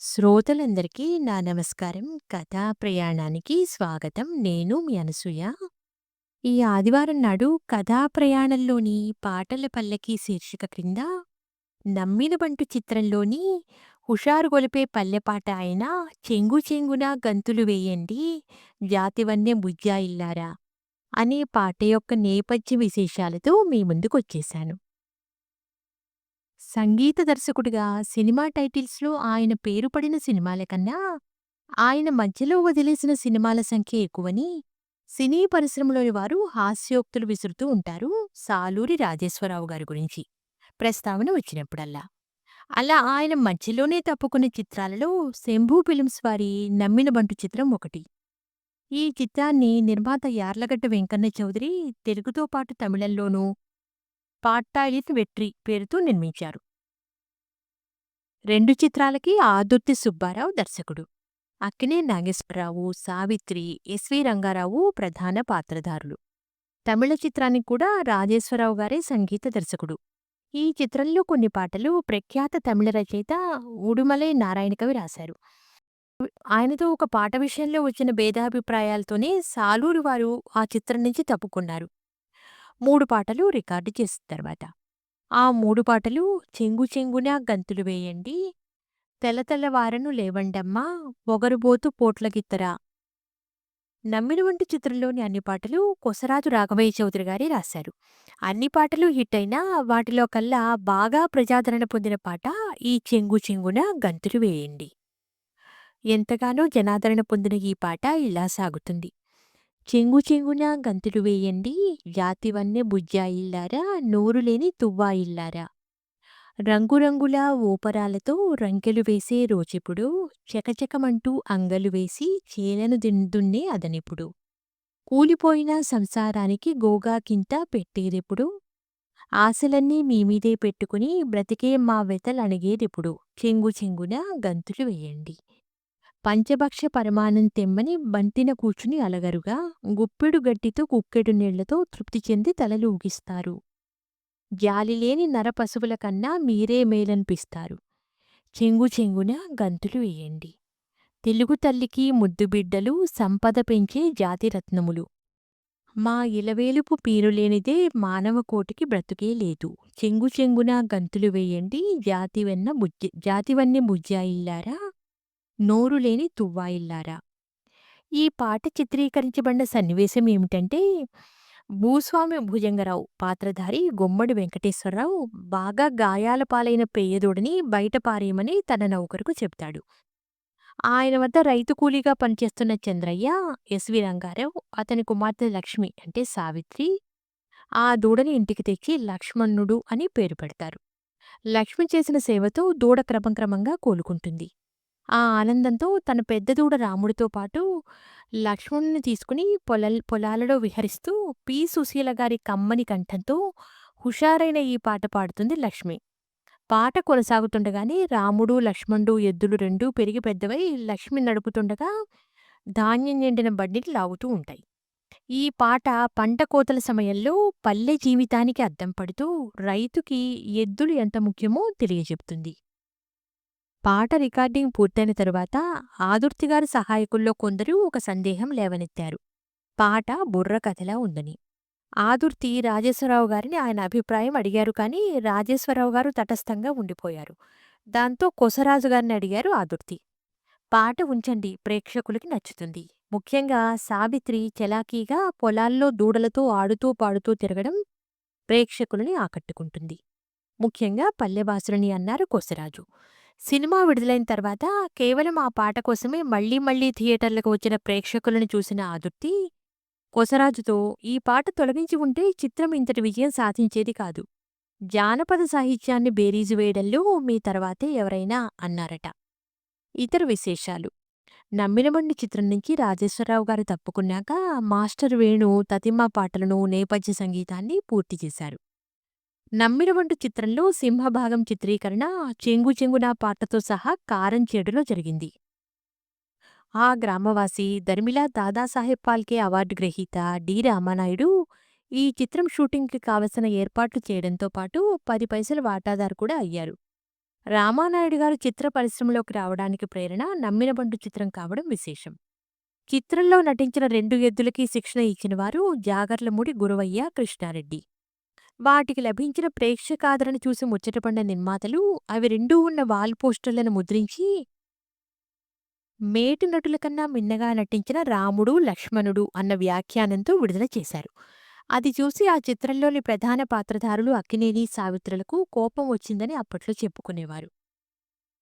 శ్రోతలందరికీ నా నమస్కారం. కథా ప్రయాణానికి స్వాగతం. నేను మీ అనసూయ. ఈ ఆదివారం నాడు కథా ప్రయాణంలోని పాటల పల్లకి శీర్షిక క్రింద నమ్మిన బంటు చిత్రంలోని హుషారు గొలిపే పల్లెపాట అయిన 'చెంగు చెంగున గంతులు వేయండి జాతివన్నే బుజ్జాయిల్లారా' అనే పాట యొక్క నేపథ్య విశేషాలతో మీ ముందుకొచ్చేశాను. సంగీత దర్శకుడిగా సినిమా టైటిల్స్‌లో ఆయన పేరు పడిన సినిమాల కన్నా, ఆయన మధ్యలో వదిలేసిన సినిమాల సంఖ్య ఎక్కువని సినీ పరిశ్రమలోని వారు హాస్యోక్తులు విసురుతూ ఉంటారు సాలూరి రాజేశ్వరరావు గారి గురించి ప్రస్తావన వచ్చినప్పుడల్లా. అలా ఆయన మధ్యలోనే తప్పుకున్న చిత్రాలలో శంభూ ఫిల్మ్స్ వారి 'నమ్మినబంటు' చిత్రం ఒకటి. ఈ చిత్రాన్ని నిర్మాత యార్లగడ్డ వెంకన్న చౌదరి తెలుగుతో పాటు తమిళంలోనూ 'పాట్టాయిత్ వెట్రి' పేరుతో నిర్మించారు. రెండు చిత్రాలకి ఆదుర్తి సుబ్బారావు దర్శకుడు. అక్కినే నాగేశ్వరరావు, సావిత్రి, ఎస్వి రంగారావు ప్రధాన పాత్రధారులు. తమిళ చిత్రానికి కూడా రాజేశ్వరరావు గారే సంగీత దర్శకుడు. ఈ చిత్రంలో కొన్ని పాటలు ప్రఖ్యాత తమిళ రచయిత ఉడుమలై నారాయణకవి రాశారు. ఆయనతో ఒక పాట విషయంలో వచ్చిన భేదాభిప్రాయాలతోనే సాలూరు వారు ఆ చిత్రం నుంచి తప్పుకున్నారు. మూడు పాటలు రికార్డు చేసిన తర్వాత. ఆ మూడు పాటలు 'చెంగు చెంగున గంతులు వేయండి', 'తెల తెల్లవారెను లేవండమ్మా', 'పొగరుబోతు పోట్లగిత్తరా'. 'నమ్మినబంటు' చిత్రంలోని అన్ని పాటలు కొసరాజు రాఘవయ్య చౌదరి గారే రాశారు. అన్ని పాటలు హిట్ అయినా వాటిలో కల్లా బాగా ప్రజాదరణ పొందిన పాట ఈ 'చెంగు చెంగున గంతులు వేయండి'. ఎంతగానో జనాదరణ పొందిన ఈ పాట ఇలా సాగుతుంది. చెంగు చెంగున గంతులు వేయండి జాతివన్నె బుజ్జాయిల్లారా నోరులేని తువ్వాయిల్లారా. రంగురంగుల ఓపరాలతో రంకెలు వేసే రోజెప్పుడు చకచకమంటూ అంగలు వేసి చేలను దున్నే అదనిప్పుడు. కూలిపోయిన సంసారానికి గోగాకింత పెట్టేదెప్పుడు. ఆశలన్నీ మీమీదే పెట్టుకుని బ్రతికే మా వెతలణిగేదెప్పుడు. చెంగు చెంగున గంతులు వేయండి. పంచభక్ష పరమానం తెమ్మని బంతిన కూర్చుని అలగరుగా గుప్పెడు గడ్డితో కుక్కెడు నీళ్ళతో తృప్తి చెంది తలలు ఊగిస్తారు. జాలిలేని నరపశువుల కన్నా మీరే మేలనిపిస్తారు. చెంగు చెంగున గంతులు వేయండి. తెలుగు తల్లికి ముద్దుబిడ్డలు సంపద పెంచే జాతిరత్నములు. మా ఇలవేలుపు పీరులేనిదే మానవకోటికి బ్రతుకే లేదు. చెంగు చెంగున గంతులు వేయండి జాతివెన్న బుజ్జ జాతివన్నీ బుజ్జాయిల్లారా నోరులేని తువ్వాయిల్లారా. ఈ పాట చిత్రీకరించబడిన సన్నివేశం ఏమిటంటే భూస్వామి భుజంగరావు పాత్రధారి గుమ్మడి వెంకటేశ్వరరావు బాగా గాయాల పాలైన పేయదోడిని బయట పారేయమని తన నౌకరుకు చెప్తాడు. ఆయన వద్ద రైతు కూలీగా పనిచేస్తున్న చంద్రయ్య, ఎస్వి రంగారావు, అతని కుమార్తె లక్ష్మి అంటే సావిత్రి ఆ దూడని ఇంటికి తెచ్చి లక్ష్మణుడు అని పేరు పెడతారు. లక్ష్మి చేసిన సేవతో దూడ క్రమక్రమంగా కోలుకుంటుంది. ఆ ఆనందంతో తన పెద్ద దూడ రాముడితో పాటు లక్ష్మణుని తీసుకుని పొలల్ పొలాలలో విహరిస్తూ పి. సుశీల గారి కమ్మని కంఠంతో హుషారైన ఈ పాట పాడుతుంది లక్ష్మి. పాట కొనసాగుతుండగానే రాముడు, లక్ష్మణుడు ఎద్దులు రెండూ పెరిగి పెద్దవై లక్ష్మి నడుపుతుండగా ధాన్యం నిండిన బండిని లాగుతూ ఉంటాయి. ఈ పాట పంట కోతల సమయంలో పల్లె జీవితానికి అద్దం పడుతూ రైతుకి ఎద్దులు ఎంత ముఖ్యమో తెలియజెప్తుంది. పాట రికార్డింగ్ పూర్తయిన తరువాత ఆదుర్తిగారి సహాయకుల్లో కొందరు ఒక సందేహం లేవనెత్తారు. పాట బుర్రకథలా ఉందని. ఆదుర్తి రాజేశ్వరరావు గారిని ఆయన అభిప్రాయం అడిగారు కానీ రాజేశ్వరరావు గారు తటస్థంగా ఉండిపోయారు. దాంతో కొసరాజు గారిని అడిగారు ఆదుర్తి. పాట ఉంచండి ప్రేక్షకులకి నచ్చుతుంది. ముఖ్యంగా సావిత్రి చలాకీగా పొలాల్లో దూడలతో ఆడుతూ పాడుతూ తిరగడం ప్రేక్షకులని ఆకట్టుకుంటుంది. ముఖ్యంగా పల్లెవాసులని అన్నారు కొసరాజు. సినిమా విడుదలైన తర్వాత కేవలం ఆ పాట కోసమే మళ్ళీ మళ్ళీ థియేటర్లకు వచ్చిన ప్రేక్షకులను చూసిన ఆదుర్తి కొసరాజుతో ఈ పాట తొలగించి ఉంటే చిత్రం ఇంతటి విజయం సాధించేది కాదు. జానపద సాహిత్యాన్ని బేరీజు వేయడంలో మీ తర్వాతే ఎవరైనా అన్నారట. ఇతర విశేషాలు నమ్మినమండి చిత్రం నుంచి రాజేశ్వరరావు గారు తప్పుకున్నాక మాస్టర్ వేణు తతిమా పాటలను నేపథ్య సంగీతాన్ని పూర్తి చేశారు. నమ్మినబంటు చిత్రంలో సింహభాగం చిత్రీకరణ చెంగు చెంగునా పాటతో సహా కారంచేడులో జరిగింది. ఆ గ్రామవాసి దర్మిలా దాదాసాహెబ్ పాల్కే అవార్డు గ్రహీత డి. రామానాయుడు ఈ చిత్రం షూటింగ్‌కి కావలసిన ఏర్పాట్లు చేయడంతో పాటు పది పైసల వాటాదారు కూడా అయ్యారు. రామానాయుడు గారు చిత్ర పరిశ్రమలోకి రావడానికి ప్రేరణ నమ్మినబంటు చిత్రం కావడం విశేషం. చిత్రంలో నటించిన రెండు ఎద్దులకి శిక్షణ ఇచ్చినవారు జాగర్లముడి గురవయ్య, కృష్ణారెడ్డి. వాటికి లభించిన ప్రేక్షకాదరణ చూసి ముచ్చటపడిన నిర్మాతలు అవి రెండూ ఉన్న వాల్ పోస్టర్లను ముద్రించి మేటి నటుల కన్నా మిన్నగా నటించిన రాముడు, లక్ష్మణుడు అన్న వ్యాఖ్యానంతో విడుదల చేశారు. అది చూసి ఆ చిత్రంలోని ప్రధాన పాత్రధారులు అక్కినేని, సావిత్రులకు కోపం వచ్చిందని అప్పట్లో చెప్పుకునేవారు.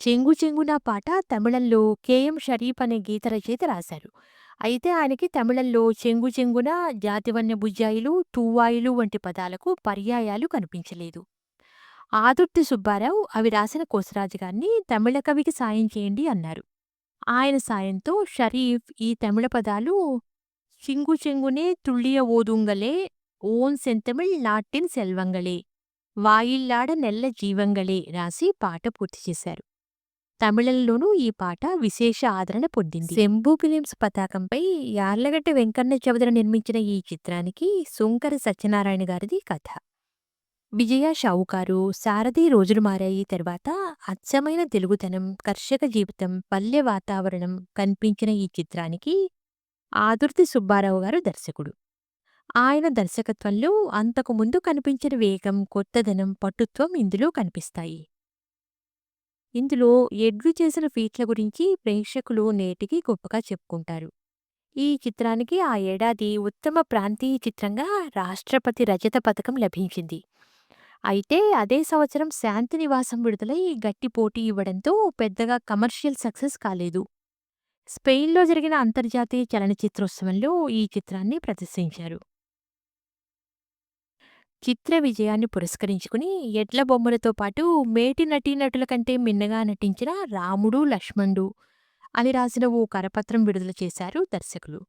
చెంగు చెంగున పాట తమిళంలో కేఎం షరీఫ్ అనే గీత రచయిత రాశారు. అయితే ఆయనకి తమిళంలో చెంగు చెంగున, జాతివన్య బుజ్జాయిలు, తూవాయిలు వంటి పదాలకు పర్యాయాలు కనిపించలేదు. ఆదుర్తి సుబ్బారావు అవి రాసిన కోసరాజు గారిని తమిళ కవికి సాయం చేయండి అన్నారు. ఆయన సాయంతో షరీఫ్ ఈ తమిళ పదాలు చింగు చెంగునే తుళ్ళియ ఓదుంగలే ఓన్ సెంతమిళ్ నాట్టిన్ సెల్వంగళే వాయిల్లాడ నెల్ల జీవంగళే రాసి పాట పూర్తి చేశారు. తమిళంలోనూ ఈ పాట విశేష ఆదరణ పొందింది. శంభు ఫిలిమ్స్ పతాకంపై యార్లగడ్డ వెంకన్న చౌదరి నిర్మించిన ఈ చిత్రానికి శుంకర సత్యనారాయణ గారిది కథ. విజయ షావుకారు, సారథి రోజులు మారాయి తర్వాత అచ్చమైన తెలుగుతనం, కర్షక జీవితం, పల్లె వాతావరణం కనిపించిన ఈ చిత్రానికి ఆదుర్తి సుబ్బారావు గారు దర్శకుడు. ఆయన దర్శకత్వంలో అంతకు ముందు కనిపించిన వేగం, కొత్తదనం, పటుత్వం ఇందులో కనిపిస్తాయి. ఇందులో ఎడ్లు చేసిన ఫీట్ల గురించి ప్రేక్షకులు నేటికి గొప్పగా చెప్పుకుంటారు. ఈ చిత్రానికి ఆ ఏడాది ఉత్తమ ప్రాంతీయ చిత్రంగా రాష్ట్రపతి రజత పథకం లభించింది. అయితే అదే సంవత్సరం శాంతినివాసం విడుదలై గట్టి పోటీ ఇవ్వడంతో పెద్దగా కమర్షియల్ సక్సెస్ కాలేదు. స్పెయిన్‌లో జరిగిన అంతర్జాతీయ చలనచిత్రోత్సవంలో ఈ చిత్రాన్ని ప్రదర్శించారు. చిత్ర విజయాన్ని పురస్కరించుకుని ఎడ్ల బొమ్మలతో పాటు మేటి నటీనటుల కంటే మిన్నగా నటించిన రాముడు, లక్ష్మణుడు అని రాసిన ఓ కరపత్రం విడుదల చేశారు దర్శకులు,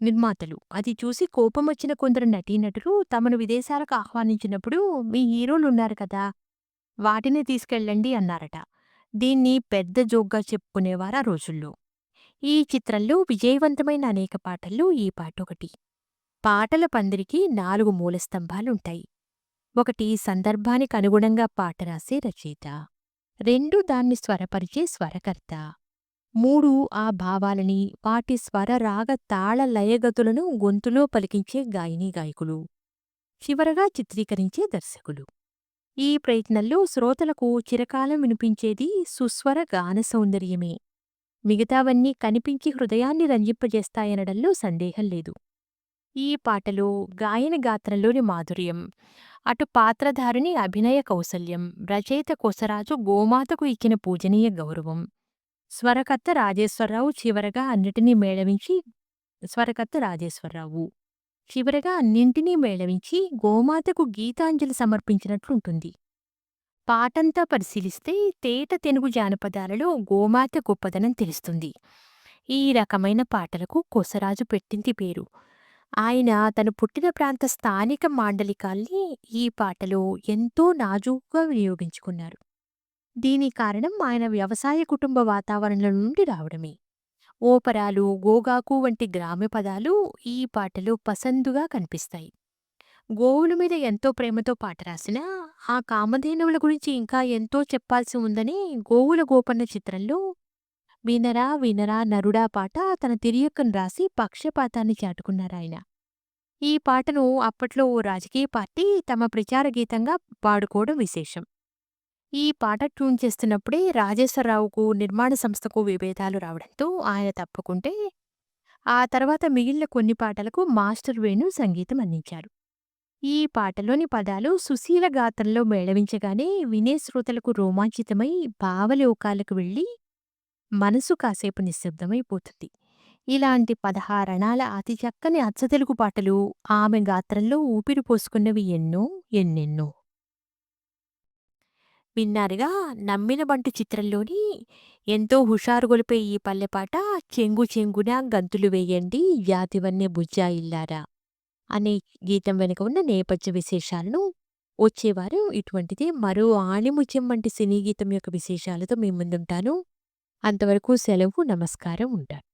నిర్మాతలు. అది చూసి కోపమొచ్చిన కొందరు నటీనటులు తమను విదేశాలకు ఆహ్వానించినప్పుడు మీ హీరోలున్నారు కదా! వాటినే తీసుకెళ్ళండి అన్నారట. దీన్ని పెద్ద జోక్‌గా చెప్పుకునేవారా రోజుల్లో. ఈ చిత్రంలో విజయవంతమైన అనేక పాటల్లో ఈ పాటొకటి. పాటల పందిరికి నాలుగు మూలస్తంభాలుంటాయి. ఒకటి సందర్భానికి అనుగుణంగా పాట రాసే రచయిత. రెండు దాన్ని స్వరపరిచే స్వరకర్త. మూడు ఆ భావాలని, వాటి స్వర రాగ తాళ లయగతులను గొంతులో పలికించే గాయనీ గాయకులు. చివరగా చిత్రీకరించే దర్శకులు. ఈ ప్రయత్నంలో శ్రోతలకు చిరకాలం వినిపించేది సుస్వర గాన సౌందర్యమే. మిగతావన్నీ కనిపించి హృదయాన్ని రంజింపజేస్తాయనడంలో సందేహం లేదు. ఈ పాటలో గాయన గాత్రంలోని మాధుర్యం, అటు పాత్రధారిణి అభినయ కౌశల్యం, రచయిత కొసరాజు గోమాతకు ఇచ్చిన పూజనీయ గౌరవం, స్వరకర్త రాజేశ్వరరావు చివరగా అన్నిటినీ మేళవించి స్వరకర్త రాజేశ్వరరావు చివరగా అన్నింటినీ మేళవించి గోమాతకు గీతాంజలి సమర్పించినట్లుంటుంది. పాటంతా పరిశీలిస్తే తేట తెనుగు జానపదాలలో గోమాత గొప్పదనం తెలుస్తుంది. ఈ రకమైన పాటలకు కొసరాజు పెట్టింది పేరు. ఆయన తను పుట్టిన ప్రాంత స్థానిక మాండలికాల్ని ఈ పాటలో ఎంతో నాజూకుగా వినియోగించుకున్నారు. దీని కారణం ఆయన వ్యవసాయ కుటుంబ వాతావరణం నుండి రావడమే. ఓపరాలు, గోగాకు వంటి గ్రామ్య పదాలు ఈ పాటలో పసందుగా కనిపిస్తాయి. గోవుల మీద ఎంతో ప్రేమతో పాట రాసినా, ఆ కామధేనువుల గురించి ఇంకా ఎంతో చెప్పాల్సి ఉందని గోవుల గోపన్న చిత్రంలో వినరా వినరా నరుడా పాట తన తిరియక్కను రాసి పక్షపాతాన్ని చాటుకున్నారాయన. ఈ పాటను అప్పట్లో ఓ రాజకీయ పార్టీ తమ ప్రచార గీతంగా పాడుకోవడం విశేషం. ఈ పాట ట్యూన్ చేస్తున్నప్పుడే రాజేశ్వరరావుకు, నిర్మాణ సంస్థకు విభేదాలు రావడంతో ఆయన తప్పుకుంటే, ఆ తర్వాత మిగిలిన కొన్ని పాటలకు మాస్టర్ వేణు సంగీతం అందించారు. ఈ పాటలోని పదాలు సుశీల గాత్రంలో మేళవించగానే వినే శ్రోతలకు రోమాంచితమై భావలోకాలకు వెళ్ళి మనసు కాసేపు నిశ్శబ్దమైపోతుంది. ఇలాంటి పదహారణాల అతి చక్కని అచ్చతెలుగు పాటలు ఆమె గాత్రంలో ఊపిరి పోసుకున్నవి ఎన్నో, ఎన్నెన్నో. విన్నారుగా నమ్మిన బంటు చిత్రంలోని ఎంతో హుషారు గొలిపే ఈ పల్లెపాట 'చెంగు చెంగున గంతులు వేయండి జాతివన్నె బుజ్జాయిల్లారా' అనే గీతం వెనుక ఉన్న నేపథ్య విశేషాలను వచ్చేవారు ఇటువంటిది ఇటువంటిదే మరో ఆణిముత్యం వంటి సినీ గీతం యొక్క విశేషాలతో మీ ముందుంటాను. అంతవరకు సెలవు నమస్కారం ఉంటాను